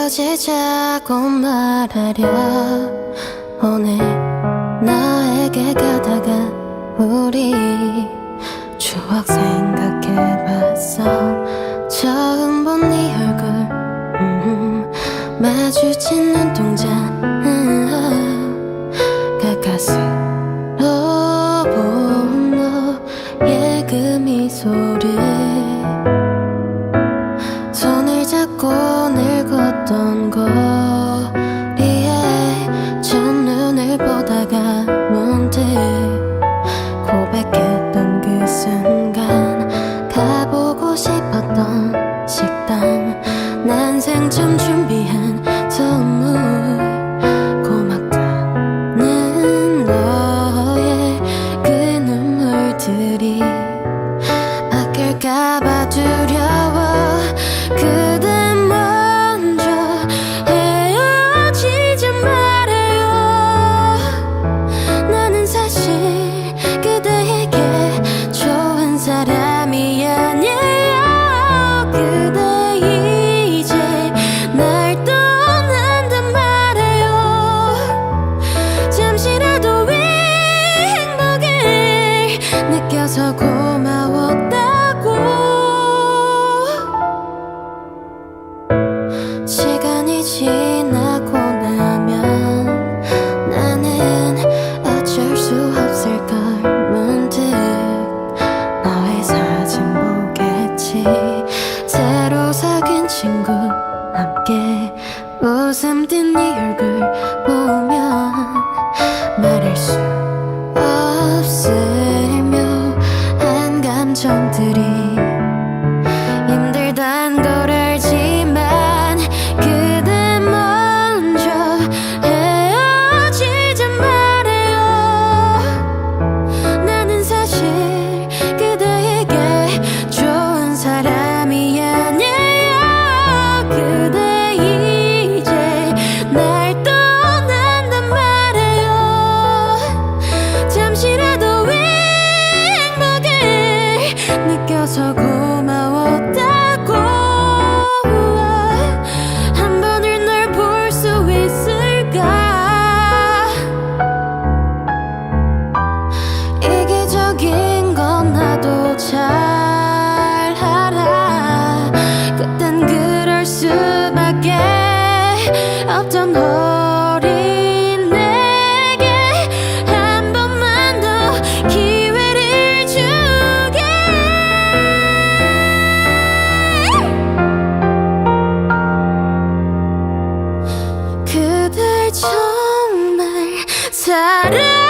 헤어지자고 말하려 오늘 너에게 가다가 우리 추억 생각해봤어. 처음 본 네 얼굴 음, 마주친 고백했던 그 순간 가보고 싶었던 식당 난생 처음 느껴서 고마웠다고. 시간이 지나고 나면 나는 어쩔 수 없을걸 문득 너의 사진 보겠지. 새로 사귄 친구 함께 웃음 띤네 얼굴 느껴서 고마웠다고. 한 번을 널볼 수 있을까? 이기적인 건 나도 잘 알아. 그땐 그럴 수밖에 없던 호 정말 잘해.